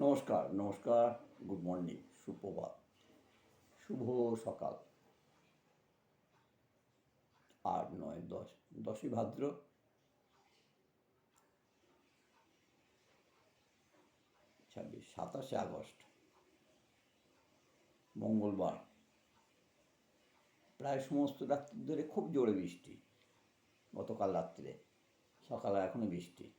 নমস্কার নমস্কার, good morning সুপ্রভাত শুভ সকাল। আট, নয়, দশ, দশই ভাদ্র। ছাব্বিশ, সাতাশে আগস্ট, মঙ্গলবার। প্রায় সমস্ত রাত্রি ধরে খুব জোরে বৃষ্টি, গতকাল রাত্রে, সকালে এখনও বৃষ্টি।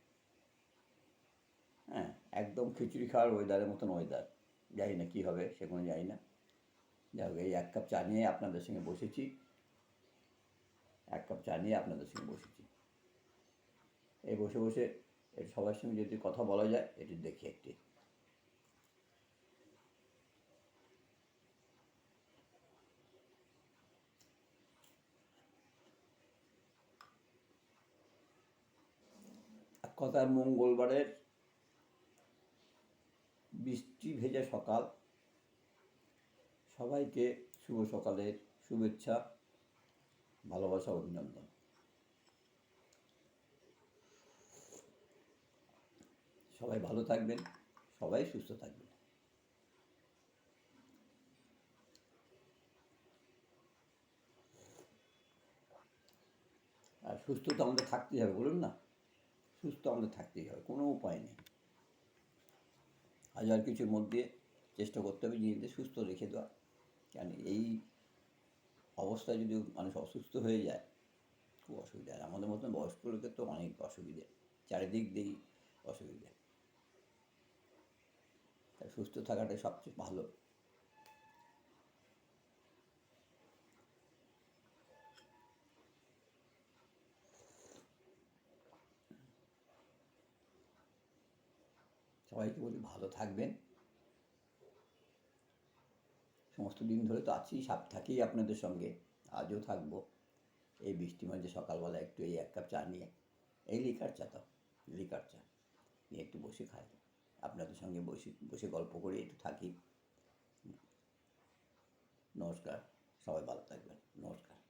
হ্যাঁ একদম খিচুড়ি খাওয়ার ওয়েদারের মতন ওয়েদার জানি না কী হবে, সেগুলো জানি না। যাই হোক, এই এক কাপ চা নিয়ে আপনাদের সঙ্গে বসেছি। এক কাপ চা নিয়ে আপনাদের সঙ্গে বসেছি। এই বসে বসে এর সবার সঙ্গে যদি কথা বলা যায়, এটি দেখি একটি। এক কথায় মঙ্গলবারের বৃষ্টি ভেজা সকাল। সবাইকে শুভ সকালের শুভেচ্ছা, ভালোবাসা, অভিনন্দন। সবাই ভালো থাকবেন, সবাই সুস্থ থাকবেন। আর সুস্থ তো আমাদের থাকতেই হবে, বলুন না। সুস্থ আমাদের থাকতেই হবে, কোনো উপায় নেই। হাজার কিছুর মধ্যে চেষ্টা করতে হবে, নিজেদের সুস্থ রেখে দেওয়া। কেন এই অবস্থায় যদি মানুষ অসুস্থ হয়ে যায়, খুব অসুবিধা। আর আমাদের মতন বয়স্ক লোকের তো অনেক অসুবিধে। চারিদিক দিয়েই অসুবিধে। তাই সুস্থ থাকাটাই সবচেয়ে ভালো। সবাইকে বলি ভালো থাকবেন। সমস্ত দিন ধরে তো আছি, সাপ থাকি আপনাদের সঙ্গে, আজও থাকব। এই বৃষ্টি মাঝে সকালবেলা একটু এই এক কাপ চা নিয়ে, এই লিকার চা তো, লিকার চা নিয়ে একটু বসে খাই। আপনাদের সঙ্গে বসে বসে গল্প করে, একটু থাকি। নমস্কার, সবাই ভালো থাকবেন, নমস্কার।